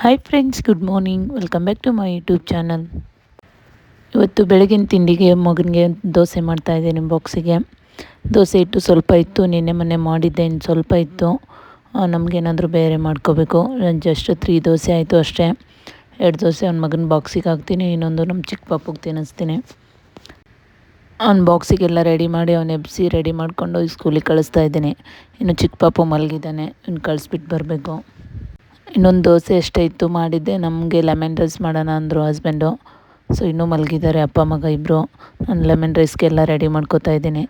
Hi friends good morning welcome back to my YouTube channel ಇವತ್ತು ಬೆಳಗಿನ ತಿಂಡಿಗೆ, ಮಗನಿಗೆ ದೋಸೆ ಮಾಡ್ತಾ ಇದ್ದೀನಿ ಬಾಕ್ಸಿಗೆ ದೋಸೆ ಇಟ್ಟು ಸ್ವಲ್ಪ ಇತ್ತು, ನಿನ್ನೆ ಮೊನ್ನೆ ಮಾಡಿದ್ದೆ, ಇನ್ನು ಸ್ವಲ್ಪ ಇತ್ತು. ನಮಗೇನಾದರೂ ಬೇರೆ ಮಾಡ್ಕೋಬೇಕು. ಜಸ್ಟ್ ತ್ರೀ ದೋಸೆ ಆಯಿತು ಅಷ್ಟೇ. ಎರಡು ದೋಸೆ ಅವ್ನ ಮಗನ ಬಾಕ್ಸಿಗೆ ಹಾಕ್ತೀನಿ, ಇನ್ನೊಂದು ನಮ್ಮ ಚಿಕ್ಕ ಪಾಪಗೆ ತಿನ್ನಿಸ್ತೀನಿ. ಅವ್ನ ಬಾಕ್ಸಿಗೆಲ್ಲ ರೆಡಿ ಮಾಡಿ ಅವ್ನು ಎಬ್ಸಿ ರೆಡಿ ಮಾಡಿಕೊಂಡು ಸ್ಕೂಲಿಗೆ ಕಳಿಸ್ತಾ ಇದ್ದೀನಿ. ಇನ್ನು ಚಿಕ್ಕ ಪಾಪು ಮಲಗಿದ್ದಾನೆ ಇನ್ನು ಕಳಿಸ್ಬಿಟ್ಟು ಬರಬೇಕು. ಇನ್ನೊಂದು ದೋಸೆ ಅಷ್ಟೇ ಇತ್ತು ಮಾಡಿದ್ದೆ, ನಮಗೆ ಲೆಮನ್ ರೈಸ್ ಮಾಡೋಣ ಅಂದರು ಹಸ್ಬೆಂಡು ಸೊ ಇನ್ನೂ ಮಲಗಿದ್ದಾರೆ ಅಪ್ಪ, ಮಗ ಇಬ್ಬರು ನಾನು ಲೆಮನ್ ರೈಸ್ಗೆಲ್ಲ ರೆಡಿ ಮಾಡ್ಕೋತಾ ಇದ್ದೀನಿ.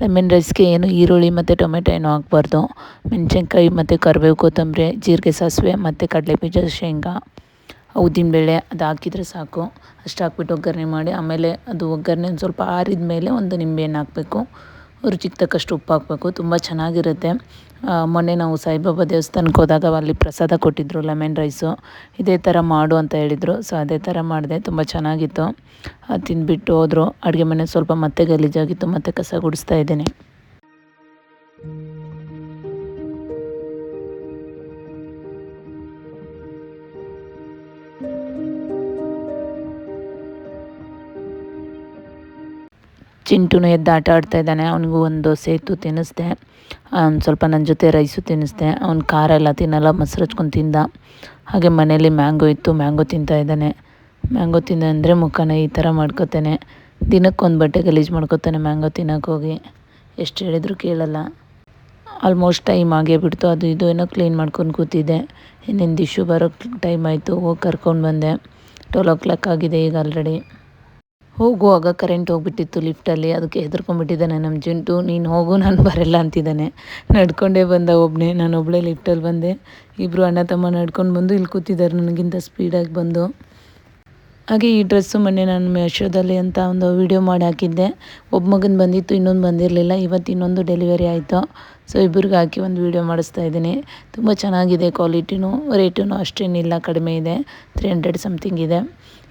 ಲೆಮನ್ ರೈಸ್ಗೆ ಏನು ಈರುಳ್ಳಿ ಮತ್ತು ಟೊಮೆಟೊ ಏನು ಹಾಕ್ಬಾರ್ದು. ಮೆಣಸಿನ್ಕಾಯಿ ಮತ್ತು ಕರಿಬೇವು, ಕೊತ್ತಂಬರಿ, ಜೀರಿಗೆ, ಸಾಸಿವೆ ಮತ್ತು ಕಡಲೆಬೀಜ, ಶೇಂಗಾ. ಉದ್ದಿನಬೇಳೆ ಅದು ಹಾಕಿದರೆ ಸಾಕು. ಅಷ್ಟು ಹಾಕ್ಬಿಟ್ಟು ಒಗ್ಗರಣೆ ಮಾಡಿ, ಆಮೇಲೆ ಅದು ಒಗ್ಗರಣೆ ಒಂದು ಸ್ವಲ್ಪ ಆರಿದ ಮೇಲೆ ಒಂದು ನಿಂಬೆಹಣ್ಣು ಹಾಕಬೇಕು. ರುಚಿಗೆ ತಕ್ಕಷ್ಟು ಉಪ್ಪು ಹಾಕಬೇಕು. ತುಂಬ ಚೆನ್ನಾಗಿರುತ್ತೆ. ಮೊನ್ನೆ ನಾವು ಸಾಯಿಬಾಬಾ ದೇವಸ್ಥಾನಕ್ಕೆ ಹೋದಾಗ ಅಲ್ಲಿ ಪ್ರಸಾದ ಕೊಟ್ಟಿದ್ದರು ಲೆಮನ್ ರೈಸು. ಇದೇ ಥರ ಮಾಡು ಅಂತ ಹೇಳಿದರು. ಸೊ, ಅದೇ ಥರ ಮಾಡಿದೆ. ತುಂಬ ಚೆನ್ನಾಗಿತ್ತು. ಅದು ತಿಂದುಬಿಟ್ಟು ಹೋದರು. ಅಡುಗೆ ಮನೆ ಸ್ವಲ್ಪ ಮತ್ತೆ ಗಲೀಜಾಗಿತ್ತು. ಮತ್ತೆ ಕಸ ಗುಡಿಸ್ತಾ ಇದ್ದೀನಿ. ಚಿಂಟುನು ಎದ್ದು ಆಟ ಆಡ್ತಾ ಇದ್ದಾನೆ. ಅವನಿಗೂ ಒಂದು ದೋಸೆ ಇತ್ತು ತಿನ್ನಿಸ್ದೆ. ಅವ್ನು ಸ್ವಲ್ಪ ನನ್ನ ಜೊತೆ ರೈಸು ತಿನ್ನಿಸ್ದೆ. ಅವ್ನು ಖಾರ ಎಲ್ಲ ತಿನ್ನಲ್ಲ ಮೊಸರು ಹಚ್ಕೊಂಡು ತಿಂದ. ಹಾಗೆ ಮನೇಲಿ ಮ್ಯಾಂಗೋ ಇತ್ತು, ಮ್ಯಾಂಗೋ ತಿಂತಾ ಇದ್ದಾನೆ. ಮ್ಯಾಂಗೋ ತಿಂದ ಅಂದರೆ ಮುಖನ ಈ ಥರ ಮಾಡ್ಕೋತಾನೆ. ದಿನಕ್ಕೊಂದು ಬಟ್ಟೆ ಗಲೀಜು ಮಾಡ್ಕೋತಾನೆ ಮ್ಯಾಂಗೋ ತಿನ್ನೋಕ್ಕೋಗಿ ಎಷ್ಟು ಹೇಳಿದ್ರು ಕೇಳಲ್ಲ. ಆಲ್ಮೋಸ್ಟ್ ಟೈಮ್ ಆಗೇ ಬಿಡ್ತು. ಅದು ಇದು ಏನೋ ಕ್ಲೀನ್ ಮಾಡ್ಕೊಂಡು ಕೂತಿದ್ದೆ. ಇನ್ನೇನು ದಿಶು ಬರೋಕ್ಕೆ ಟೈಮ್ ಆಯಿತು. ಹೋಗಿ ಕರ್ಕೊಂಡು ಬಂದೆ. ಟ್ವೆಲ್ ಓ ಕ್ಲಾಕ್ ಆಗಿದೆ ಈಗ ಆಲ್ರೆಡಿ. ಹೋಗುವಾಗ ಕರೆಂಟ್ ಹೋಗ್ಬಿಟ್ಟಿತ್ತು ಲಿಫ್ಟಲ್ಲಿ ಅದಕ್ಕೆ ಹೆದರ್ಕೊಂಡ್ಬಿಟ್ಟಿದ್ದಾನೆ ನಮ್ಮ ಜುಂಟು. ನೀನು ಹೋಗು, ನಾನು ಬರಲ್ಲ ಅಂತಿದ್ದಾನೆ. ನಡ್ಕೊಂಡೇ ಬಂದ ಒಬ್ಬನೇ ನಾನು ಒಬ್ಬಳೇ ಲಿಫ್ಟಲ್ಲಿ ಬಂದೆ. ಇಬ್ಬರು ಅಣ್ಣ ತಮ್ಮ ನಡ್ಕೊಂಡು ಬಂದು ಇಲ್ಲಿ ಕೂತಿದ್ದಾರೆ, ನನಗಿಂತ ಸ್ಪೀಡಾಗಿ ಬಂದು. ಹಾಗೆ ಈ ಡ್ರೆಸ್ಸು ಮೊನ್ನೆ ನಾನು ಮೆಶೋದಲ್ಲಿ ಅಂತ ಒಂದು ವೀಡಿಯೋ ಮಾಡಿ ಹಾಕಿದ್ದೆ. ಒಬ್ಬ ಮಗನ ಬಂದಿತ್ತು, ಇನ್ನೊಂದು ಬಂದಿರಲಿಲ್ಲ. ಇವತ್ತು ಇನ್ನೊಂದು ಡೆಲಿವರಿ ಆಯಿತು. ಸೊ ಇಬ್ಬರಿಗೆ ಹಾಕಿ ಒಂದು ವೀಡಿಯೋ ಮಾಡಿಸ್ತಾ ಇದ್ದೀನಿ. ತುಂಬ ಚೆನ್ನಾಗಿದೆ ಕ್ವಾಲಿಟಿನೂ ರೇಟೂ ಅಷ್ಟೇನಿಲ್ಲ, ಕಡಿಮೆ ಇದೆ. ತ್ರೀ ಹಂಡ್ರೆಡ್ ಸಮಥಿಂಗ್ ಇದೆ.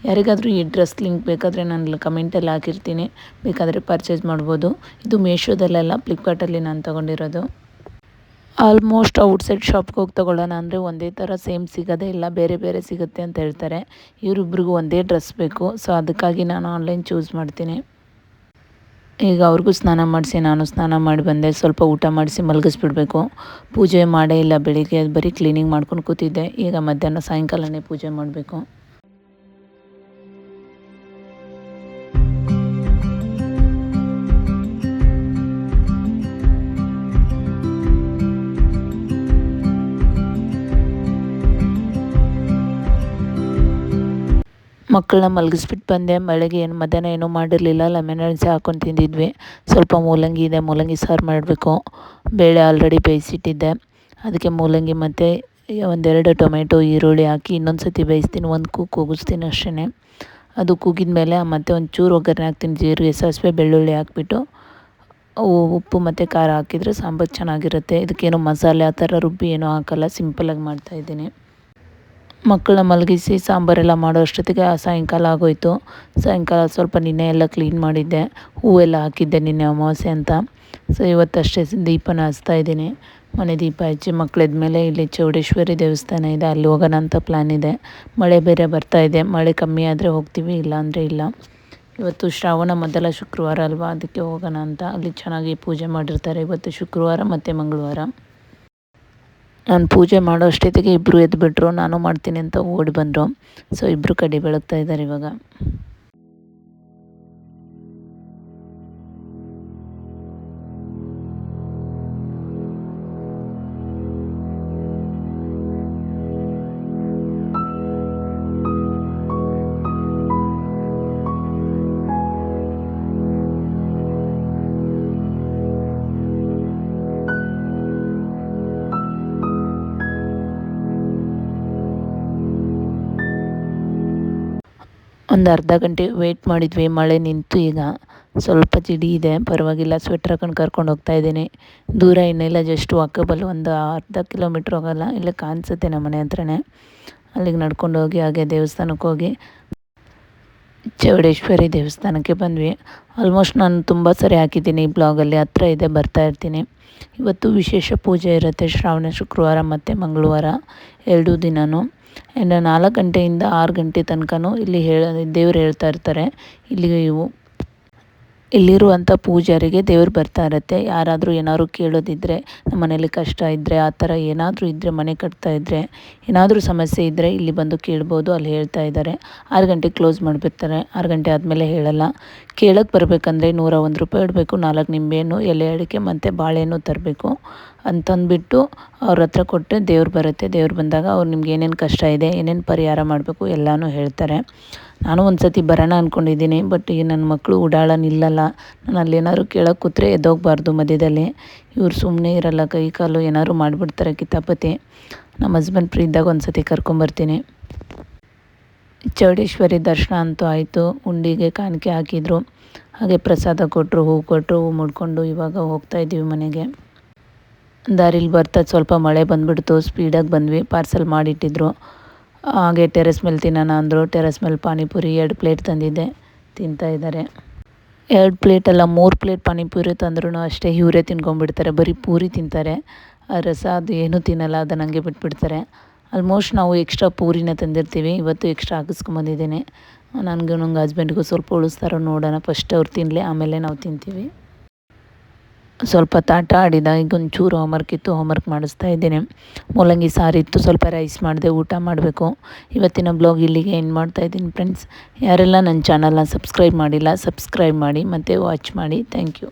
ಯಾರಿಗಾದರೂ ಈ ಡ್ರೆಸ್ ಲಿಂಕ್ ಬೇಕಾದರೆ ನಾನು ಕಮೆಂಟಲ್ಲಿ ಹಾಕಿರ್ತೀನಿ. ಬೇಕಾದರೆ ಪರ್ಚೇಸ್ ಮಾಡ್ಬೋದು. ಇದು ಮೀಶೋದಲ್ಲೆಲ್ಲ ಫ್ಲಿಪ್ಕಾರ್ಟಲ್ಲಿ ನಾನು ತೊಗೊಂಡಿರೋದು. ಆಲ್ಮೋಸ್ಟ್ ಔಟ್ಸೈಡ್ ಶಾಪ್ಗೆ ಹೋಗಿ ತೊಗೊಳ್ಳೋಣ ಅಂದರೆ ಒಂದೇ ಥರ ಸೇಮ್ ಸಿಗೋದೇ ಇಲ್ಲ, ಬೇರೆ ಬೇರೆ ಸಿಗುತ್ತೆ ಅಂತ ಹೇಳ್ತಾರೆ. ಇವರಿಬ್ರಿಗೂ ಒಂದೇ ಡ್ರೆಸ್ ಬೇಕು ಸೊ ಅದಕ್ಕಾಗಿ ನಾನು ಆನ್ಲೈನ್ ಚೂಸ್ ಮಾಡ್ತೀನಿ. ಈಗ ಅವ್ರಿಗೂ ಸ್ನಾನ ಮಾಡಿಸಿ, ನಾನು ಸ್ನಾನ ಮಾಡಿ ಬಂದೆ. ಸ್ವಲ್ಪ ಊಟ ಮಾಡಿಸಿ ಮಲಗಿಸ್ಬಿಡ್ಬೇಕು. ಪೂಜೆ ಮಾಡೇ ಇಲ್ಲ, ಬೆಳಿಗ್ಗೆ ಬರೀ ಕ್ಲೀನಿಂಗ್ ಮಾಡ್ಕೊಂಡು ಕೂತಿದ್ದೆ. ಈಗ ಮಧ್ಯಾಹ್ನ ಸಾಯಂಕಾಲನೇ ಪೂಜೆ ಮಾಡಬೇಕು. ಮಕ್ಕಳನ್ನ ಮಲಗಿಸ್ಬಿಟ್ಟು ಬಂದೆ. ಮಳೆಗೆ ಏನು ಮಧ್ಯಾಹ್ನ ಏನೂ ಮಾಡಿರಲಿಲ್ಲ. ಲೆಮನ್ ರೈಸ್ ಹಾಕೊಂಡು ತಿಂದಿದ್ವಿ. ಸ್ವಲ್ಪ ಮೂಲಂಗಿ ಇದೆ. ಮೂಲಂಗಿ ಸಾರು ಮಾಡಬೇಕು. ಬೇಳೆ ಆಲ್ರೆಡಿ ಬೇಯಿಸಿಟ್ಟಿದ್ದೆ. ಅದಕ್ಕೆ ಮೂಲಂಗಿ ಮತ್ತು ಒಂದೆರಡು ಟೊಮೆಟೊ, ಈರುಳ್ಳಿ ಹಾಕಿ ಇನ್ನೊಂದು ಸತಿ ಬೇಯಿಸ್ತೀನಿ. ಒಂದು ಕೂಗು ಕೂಗಿಸ್ತೀನಿ ಅಷ್ಟೇ ಅದು ಕೂಗಿದ ಮೇಲೆ ಮತ್ತೆ ಒಂದು ಚೂರು ಒಗ್ಗರಣೆ ಹಾಕ್ತೀನಿ. ಜೀರಿಗೆ, ಸಾಸಿವೆ, ಬೆಳ್ಳುಳ್ಳಿ ಹಾಕ್ಬಿಟ್ಟು ಉಪ್ಪು ಮತ್ತು ಖಾರ ಹಾಕಿದರೆ ಸಾಂಬಾರು ಚೆನ್ನಾಗಿರುತ್ತೆ. ಇದಕ್ಕೇನು ಮಸಾಲೆ ಆ ಥರ ರುಬ್ಬಿ ಏನೂ ಹಾಕಲ್ಲ. ಸಿಂಪಲಾಗಿ ಮಾಡ್ತಾಯಿದ್ದೀನಿ ಮಕ್ಕಳನ್ನ ಮಲಗಿಸಿ ಸಾಂಬಾರೆಲ್ಲ ಮಾಡೋ ಅಷ್ಟೊತ್ತಿಗೆ ಸಾಯಂಕಾಲ ಆಗೋಯಿತು. ಸಾಯಂಕಾಲ ಸ್ವಲ್ಪ ನಿನ್ನೆ ಎಲ್ಲ ಕ್ಲೀನ್ ಮಾಡಿದ್ದೆ. ಹೂವೆಲ್ಲ ಹಾಕಿದ್ದೆ ನಿನ್ನೆ ಅಮಾವಾಸ್ಯೆ ಅಂತ. ಸೊ ಇವತ್ತಷ್ಟೇ ದೀಪನ ಹಚ್ತಾ ಇದ್ದೀನಿ. ಮನೆ ದೀಪ ಹಚ್ಚಿ ಮಕ್ಕಳಿದ ಮೇಲೆ ಇಲ್ಲಿ ಚೌಡೇಶ್ವರಿ ದೇವಸ್ಥಾನ ಇದೆ. ಅಲ್ಲಿ ಹೋಗೋಣ ಅಂತ ಪ್ಲ್ಯಾನ್ ಇದೆ. ಮಳೆ ಬೇರೆ ಬರ್ತಾ ಇದೆ. ಮಳೆ ಕಮ್ಮಿ ಆದರೆ ಹೋಗ್ತೀವಿ, ಇಲ್ಲ ಅಂದರೆ ಇಲ್ಲ. ಇವತ್ತು ಶ್ರಾವಣ ಮೊದಲ ಶುಕ್ರವಾರ ಅಲ್ವಾ? ಅದಕ್ಕೆ ಹೋಗೋಣ ಅಂತ. ಅಲ್ಲಿ ಚೆನ್ನಾಗಿ ಪೂಜೆ ಮಾಡಿರ್ತಾರೆ. ಇವತ್ತು ಶುಕ್ರವಾರ ಮತ್ತು ಮಂಗಳವಾರ. ನಾನು ಪೂಜೆ ಮಾಡೋ ಅಷ್ಟೊತ್ತಿಗೆ ಇಬ್ಬರು ಎದ್ದುಬಿಟ್ರು ನಾನು ಮಾಡ್ತೀನಿ ಅಂತ ಓಡಿ ಬಂದರು. ಸೊ ಇಬ್ಬರು ಕಡಿ ಬೆಳಗ್ತಾ ಇದ್ದಾರೆ ಇವಾಗ. ಒಂದು ಅರ್ಧ ಗಂಟೆ ವೆಯ್ಟ್ ಮಾಡಿದ್ವಿ. ಮಳೆ ನಿಂತು ಈಗ ಸ್ವಲ್ಪ ಚಿಡಿ ಇದೆ. ಪರವಾಗಿಲ್ಲ ಸ್ವೆಟ್ರ್ ಹಾಕೊಂಡು ಕರ್ಕೊಂಡು ಹೋಗ್ತಾ ಇದ್ದೀನಿ. ದೂರ ಇನ್ನೆಲ್ಲ ಜಸ್ಟ್ ವಾಕಬಲ್ ಒಂದು ಅರ್ಧ ಕಿಲೋಮೀಟ್ರ್ ಹೋಗಲ್ಲ. ಇಲ್ಲೇ ಕಾಣಿಸುತ್ತೆ ನಮ್ಮ ಮನೆ ಹತ್ರನೇ. ಅಲ್ಲಿಗೆ ನಡ್ಕೊಂಡು ಹೋಗಿ, ಹಾಗೆ ದೇವಸ್ಥಾನಕ್ಕೆ ಹೋಗಿ ಚೌಡೇಶ್ವರಿ ದೇವಸ್ಥಾನಕ್ಕೆ ಬಂದ್ವಿ. ಆಲ್ಮೋಸ್ಟ್ ನಾನು ತುಂಬ ಸರಿ ಹಾಕಿದ್ದೀನಿ. ಈ ಬ್ಲಾಗಲ್ಲಿ ಹತ್ರ ಇದೆ, ಬರ್ತಾ ಇರ್ತೀನಿ. ಇವತ್ತು ವಿಶೇಷ ಪೂಜೆ ಇರುತ್ತೆ ಶ್ರಾವಣ, ಶುಕ್ರವಾರ ಮತ್ತು ಮಂಗಳವಾರ, ಎರಡೂ ದಿನವೂ ಇನ್ನು ನಾಲ್ಕು ಗಂಟೆಯಿಂದ ಆರು ಗಂಟೆ ತನಕನೂ ಇಲ್ಲಿ ಹೇಳ ದೇವ್ರು ಹೇಳ್ತಾ ಇರ್ತಾರೆ. ಇಲ್ಲಿ ಇಲ್ಲಿರುವಂಥ ಪೂಜಾರಿಗೆ ದೇವ್ರು ಬರ್ತಾ ಇರುತ್ತೆ. ಯಾರಾದರೂ ಏನಾದರೂ ಕೇಳೋದಿದ್ದರೆ ನಮ್ಮ ಮನೇಲಿ ಕಷ್ಟ ಇದ್ದರೆ ಆ ಥರ ಏನಾದರೂ ಇದ್ದರೆ ಮನೆ ಕಟ್ತಾ ಇದ್ದರೆ ಏನಾದರೂ ಸಮಸ್ಯೆ ಇದ್ದರೆ ಇಲ್ಲಿ ಬಂದು ಕೇಳ್ಬೋದು, ಅಲ್ಲಿ ಹೇಳ್ತಾ ಇದ್ದಾರೆ. ಆರು ಗಂಟೆಗೆ ಕ್ಲೋಸ್ ಮಾಡಿಬಿಡ್ತಾರೆ. ಆರು ಗಂಟೆ ಆದಮೇಲೆ ಹೇಳಲ್ಲ. ಕೇಳಕ್ಕೆ ಬರಬೇಕಂದ್ರೆ ನೂರ ಒಂದು ರೂಪಾಯಿ ಇಡಬೇಕು. ನಾಲ್ಕು ನಿಂಬೆಹಣ್ಣು, ಎಲೆ ಅಡಿಕೆ ಮತ್ತು ಬಾಳೆಹಣ್ಣು ತರಬೇಕು ಅಂತಂದ್ಬಿಟ್ಟು ಅವ್ರ ಹತ್ರ ಕೊಟ್ಟರೆ ದೇವ್ರು ಬರುತ್ತೆ. ದೇವ್ರು ಬಂದಾಗ ಅವ್ರು ನಿಮ್ಗೆ ಏನೇನು ಕಷ್ಟ ಇದೆ, ಏನೇನು ಪರಿಹಾರ ಮಾಡಬೇಕು ಎಲ್ಲನೂ ಹೇಳ್ತಾರೆ. ನಾನು ಒಂದು ಸತಿ ಬರೋಣ ಅಂದ್ಕೊಂಡಿದ್ದೀನಿ ಬಟ್ ಈ ನನ್ನ ಮಕ್ಕಳು ಉಡಾಳ ನಿಲ್ಲಲ್ಲ ನಾನು ಅಲ್ಲೇನಾದ್ರು ಕೇಳೋಕೆ ಕೂತ್ರೆ ಎದ್ದೋಗಬಾರ್ದು ಮಧ್ಯದಲ್ಲಿ. ಇವ್ರು ಸುಮ್ಮನೆ ಇರಲ್ಲ, ಕೈ ಕಾಲು ಏನಾದ್ರು ಮಾಡಿಬಿಡ್ತಾರೆ ಕಿತ್ತಾಪತಿ ನಮ್ಮ ಹಸ್ಬೆಂಡ್ ಫ್ರೀ ಇದ್ದಾಗ ಒಂದು ಸತಿ ಕರ್ಕೊಂಬರ್ತೀನಿ. ಚೌಡೇಶ್ವರಿ ದರ್ಶನ ಅಂತೂ ಆಯಿತು. ಉಂಡಿಗೆ ಕಾಣಿಕೆ ಹಾಕಿದರು. ಹಾಗೆ ಪ್ರಸಾದ ಕೊಟ್ಟರು ಹೂ ಕೊಟ್ಟರು ಹೂ ಮುಡ್ಕೊಂಡು ಇವಾಗ ಹೋಗ್ತಾಯಿದ್ದೀವಿ ಮನೆಗೆ. ದಾರಿಲಿ ಬರ್ತಾ ಸ್ವಲ್ಪ ಮಳೆ ಬಂದುಬಿಡ್ತು ಸ್ಪೀಡಾಗಿ ಬಂದ್ವಿ ಪಾರ್ಸಲ್ ಮಾಡಿಟ್ಟಿದ್ರು. ಹಾಗೆ ಟೆರೆಸ್ ಮೇಲೆ ತಿನ್ನೋಣ ಅಂದರು. ಟೆರೆಸ್ ಮೇಲೆ ಪಾನಿಪುರಿ ಎರಡು ಪ್ಲೇಟ್ ತಂದಿದ್ದೆ. ತಿಂತಾಯಿದ್ದಾರೆ ಎರಡು ಪ್ಲೇಟಲ್ಲ ಮೂರು ಪ್ಲೇಟ್ ಪಾನಿಪುರಿ ತಂದ್ರೂ ಅಷ್ಟೇ ಇವರೇ ತಿನ್ಕೊಂಡ್ಬಿಡ್ತಾರೆ. ಬರೀ ಪೂರಿ ತಿಂತಾರೆ. ಆ ರಸ ಅದು ಏನೂ ತಿನ್ನಲ್ಲ, ಅದನ್ನು ಹಂಗೆ ಬಿಟ್ಬಿಡ್ತಾರೆ. ಆಲ್ಮೋಸ್ಟ್ ನಾವು ಎಕ್ಸ್ಟ್ರಾ ಪೂರಿನ ತಂದಿರ್ತೀವಿ. ಇವತ್ತು ಎಕ್ಸ್ಟ್ರಾ ಹಾಕಿಸ್ಕೊಂಬಂದಿದ್ದೀನಿ ನನಗೂ ನಂಗೆ ಹಸ್ಬೆಂಡ್ಗೂ ಸ್ವಲ್ಪ ಉಳಿಸ್ತಾರೋ ನೋಡೋಣ. ಫಸ್ಟ್ ಅವ್ರು ತಿನ್ನಲಿ ಆಮೇಲೆ ನಾವು ತಿಂತೀವಿ. ಸ್ವಲ್ಪ ತಾಟ ಆಡಿದ ಈಗ ಒಂಚೂರು ಹೋಮ್ವರ್ಕ್ ಇತ್ತು ಹೋಮ್ವರ್ಕ್ ಮಾಡಿಸ್ತಾ ಇದ್ದೀನಿ. ಮೂಲಂಗಿ ಸಾರಿತ್ತು ಸ್ವಲ್ಪ ರೈಸ್ ಮಾಡಿದೆ, ಊಟ ಮಾಡಬೇಕು. ಇವತ್ತಿನ ಬ್ಲಾಗ್ ಇಲ್ಲಿಗೆ ಏನು ಮಾಡ್ತಾ ಇದ್ದೀನಿ ಫ್ರೆಂಡ್ಸ್ ಯಾರೆಲ್ಲ ನನ್ನ ಚಾನಲ್ನ ಸಬ್ಸ್ಕ್ರೈಬ್ ಮಾಡಿಲ್ಲ ಸಬ್ಸ್ಕ್ರೈಬ್ ಮಾಡಿ ಮತ್ತು ವಾಚ್ ಮಾಡಿ. Thank you